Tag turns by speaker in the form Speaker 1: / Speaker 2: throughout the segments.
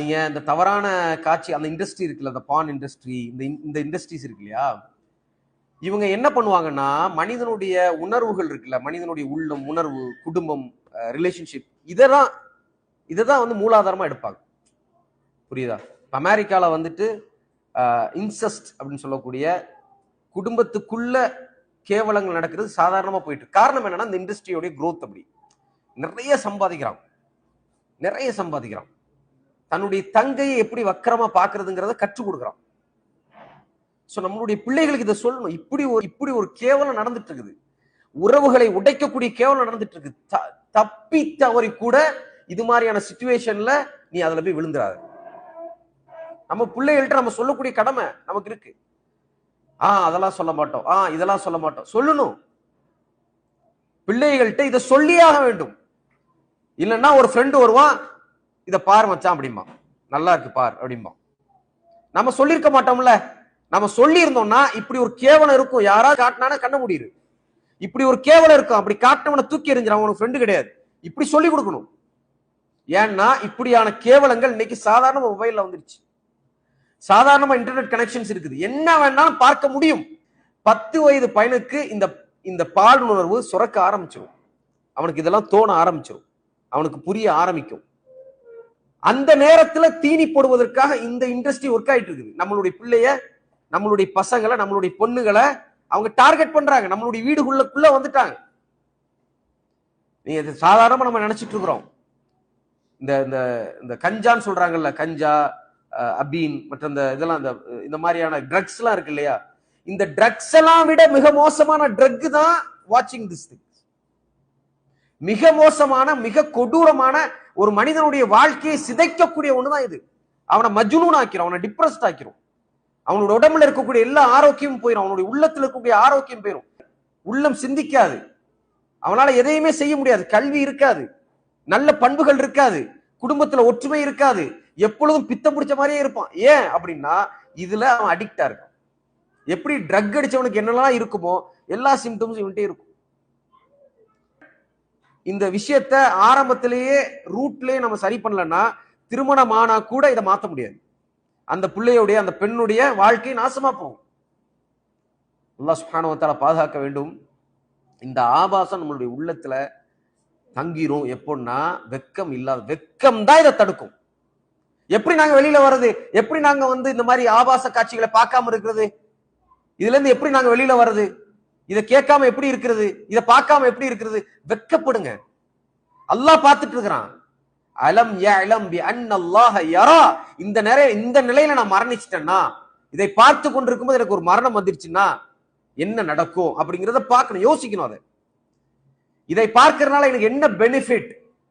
Speaker 1: நீங்க இந்த தவறான காட்சி அந்த இண்டஸ்ட்ரி இருக்குல்ல அந்த பான் இண்டஸ்ட்ரி இந்த இந்த இண்டஸ்ட்ரீஸ் இருக்கு இல்லையா? இவங்க என்ன பண்ணுவாங்கன்னா மனிதனுடைய உணர்வுகள் இருக்குல்ல மனிதனுடைய உள்ளம் உணர்வு குடும்பம் ரிலேஷன்ஷிப் இதெல்லாம் இதை தான் வந்து மூலாதாரமா எடுப்பாங்க. புரியுதா? அமெரிக்கால வந்துட்டு இன்சஸ்ட் அப்படின்னு சொல்லக்கூடிய குடும்பத்துக்குள்ள கேவலங்கள் நடக்கிறது சாதாரணமா போயிட்டு காரணம் என்னன்னா இந்த இண்டஸ்ட்ரியோடைய குரோத் அப்படி. நிறைய சம்பாதிக்கிறான் நிறைய சம்பாதிக்கிறான் தன்னுடைய தங்கையை எப்படி வக்கரமா பாக்குறதுங்கிறத கற்றுக் கொடுக்குறான். சோ நம்மளுடைய பிள்ளைகளுக்கு இதை சொல்லணும். இப்படி ஒரு இப்படி ஒரு கேவலம் நடந்துட்டு இருக்குது உறவுகளை உடைக்கக்கூடிய கேவலம் நடந்துட்டு இருக்கு த- தப்பி தவறி கூட இது மாதிரியான சுச்சுவேஷன்ல நீ அதுல போய் விழுந்துறாரு நம்ம பிள்ளைகள்கிட்ட நம்ம சொல்லக்கூடிய கடமை நமக்கு இருக்கு. ஆ அதெல்லாம் சொல்ல மாட்டோம். ஆ இதெல்லாம் சொல்ல மாட்டோம். சொல்லணும். பிள்ளைகள்கிட்ட இதை சொல்லியாக வேண்டும். இல்லைன்னா ஒரு ஃப்ரெண்டு வருவான் இதை பார் மச்சான் அப்படிமா நல்லா இருக்கு பார் அப்படிம்பா நம்ம சொல்லியிருக்க மாட்டோம்ல. நம்ம சொல்லி இருந்தோம்னா இப்படி ஒரு கேவலம் இருக்கும். யாராவது காட்டினானா கண்ண முடியுது இப்படி ஒரு கேவலம் இருக்கும். அப்படி காட்டினவனை தூக்கி எறிஞ்சிடும் அவனுக்கு ஃப்ரெண்டு கிடையாது. இப்படி சொல்லி கொடுக்கணும். ஏன்னா இப்படியான கேவலங்கள் இன்னைக்கு சாதாரண மொபைல்ல வந்துருச்சு. சாதாரணமா இன்டர்நெட் கனெக்ஷன்ஸ் இருக்குது. என்ன வேணாலும் பார்க்க முடியும். பத்து வயது பையனுக்கு இந்த இந்த பால் உணர்வு சுரக்க ஆரம்பிச்சிடும் அவனுக்கு இதெல்லாம் தோண ஆரம்பிச்சிடும் அவனுக்கு புரிய ஆரம்பிக்கும். அந்த நேரத்துல தீனி போடுவதற்காக இந்த இண்டஸ்ட்ரி ஒர்க் ஆயிட்டு இருக்குது. நம்மளுடைய பிள்ளைய நம்மளுடைய பசங்களை நம்மளுடைய பொண்ணுகளை அவங்க டார்கெட் பண்றாங்க. நம்மளுடைய வீடுகளுக்குள்ள வந்துட்டாங்க. நீங்க இது சாதாரணமா நம்ம நினைச்சிட்டு இருக்கிறோம். இந்த இந்த இந்த கஞ்சான்னு சொல்றாங்கல்ல கஞ்சா அபீன் மற்ற இந்த இதெல்லாம் இந்த இந்த மாதிரியான ட்ரக்ஸ் எல்லாம் இருக்கு இல்லையா? இந்த ட்ரக்ஸ் எல்லாம் விட மிக மோசமான ட்ரக் தான் வாட்சிங் திஸ் திங் மிக மோசமான மிக கொடூரமான ஒரு மனிதனுடைய வாழ்க்கையை சிதைக்கக்கூடிய ஒண்ணுதான் இது. அவனை மஜ்னூன் ஆக்கிறோம் அவனை டிப்ரெஸ்ட் ஆக்கிறோம். அவனோட உடம்புல இருக்கக்கூடிய எல்லா ஆரோக்கியமும் போயிடும் அவனுடைய உள்ளத்துல இருக்கக்கூடிய ஆரோக்கியம் போயிடும் உள்ளம் சிந்திக்காது. அவனால எதையுமே செய்ய முடியாது. கல்வி இருக்காது. நல்ல பண்புகள் இருக்காது. குடும்பத்துல ஒற்றுமை இருக்காது. எப்பொழுதும் பித்தம் பிடிச்ச மாதிரியே இருப்பான். ஏன் அப்படின்னா இதுல அவன் அடிக்டா இருக்கான். எப்படி ட்ரக் அடிச்சவனுக்கு என்னெல்லாம் இருக்குமோ எல்லா சிம்டம்ஸும் இவன்ட்டே இருக்கும். இந்த விஷயத்த ஆரம்பத்திலேயே ரூட்லயே நம்ம சரி பண்ணலன்னா திருமணம் ஆனா கூட இதை மாத்த முடியாது. அந்த பிள்ளையுடைய அந்த பெண்ணுடைய வாழ்க்கை நாசமா போகும். அல்லாஹ் சுப்ஹானஹு பாதுகாக்க வேண்டும். இந்த ஆபாசம் நம்மளுடைய உள்ளத்துல தங்கிரும். எப்போன்னா வெக்கம் இல்லாத வெக்கம் தான் இதை தடுக்கும். எப்படி நாங்க வெளியில வர்றது? எப்படி நாங்க வந்து இந்த மாதிரி ஆபாச காட்சிகளை பார்க்காம இருக்கிறது? இதுல இருந்து எப்படி நாங்க வெளியில வர்றது? இதை கேட்காம எப்படி இருக்கிறது? இதை பார்க்காம எப்படி இருக்கிறது? வெக்கப்படுங்க அல்லாஹ் பார்த்துட்டு இருக்கிறான். அலம் யஅலம் பி அன்னல்லாஹ யரா. இந்த நிலை இந்த நிலையில நான் மரணிச்சிட்டேன்னா இதை பார்த்து கொண்டிருக்கும்போது எனக்கு ஒரு மரணம் வந்துருச்சுன்னா என்ன நடக்கும் அப்படிங்கிறத பார்க்கணும் யோசிக்கணும் அதை. இதை பார்க்கறதுனால எனக்கு என்ன பெனிஃபிட்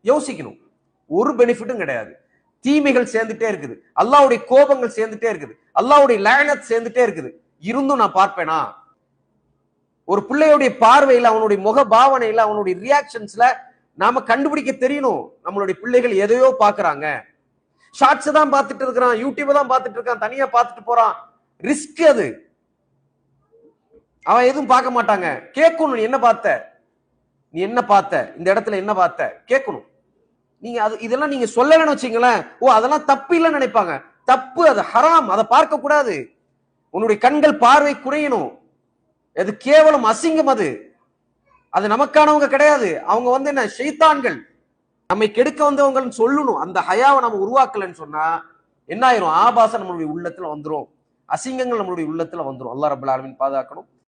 Speaker 1: யோசிக்கணும். ஒரு பெனிஃபிட்டும் கிடையாது. தீமைகள் சேர்ந்துட்டே இருக்குது. அல்லாவுடைய கோபங்கள் சேர்ந்துட்டே இருக்குது. அல்லாவுடைய லேனத் சேர்ந்துட்டே இருக்குது. இருந்தும் நான் பார்ப்பேனா? ஒரு பிள்ளையுடைய பார்வையில் அவனுடைய முக பாவனையில் அவனுடைய ரியாக்ஷன்ஸ்ல நாம கண்டுபிடிக்க தெரியணும். நம்மளுடைய பிள்ளைகள் எதையோ பார்க்குறாங்க. ஷார்ட்ஸ் தான் பார்த்துட்டு இருக்கிறான் யூடியூப் தான் பார்த்துட்டு இருக்கான் தனியா பார்த்துட்டு போறான். ரிஸ்க் அது. அவன் எதுவும் பார்க்க மாட்டாங்க. கேட்கணும் நீ என்ன பார்த்த? நீ என்ன பார்த்த? இந்த இடத்துல என்ன பார்த்த? கேட்கணும். நீங்க அது இதெல்லாம் நீங்க சொல்லலன்னு வச்சீங்களேன் ஓ அதெல்லாம் தப்பு இல்லைன்னு நினைப்பாங்க. தப்பு அது ஹராம். அதை பார்க்க கூடாது உன்னுடைய கண்கள் பார்வை குறையணும். அது கேவலம் அசிங்கம் அது? அது நமக்கானவங்க கிடையாது. அவங்க வந்து என்ன செய்தான்கள் நம்மை கெடுக்க வந்தவங்கன்னு சொல்லணும். அந்த ஹயாவை நம்ம உருவாக்கலன்னு சொன்னா என்ன ஆயிரும் ஆபாசம் நம்மளுடைய உள்ளத்துல வந்துடும் அசிங்கங்கள் நம்மளுடைய உள்ளத்துல வந்துடும் அல்லா ரபுல் பாதுகாக்கணும்.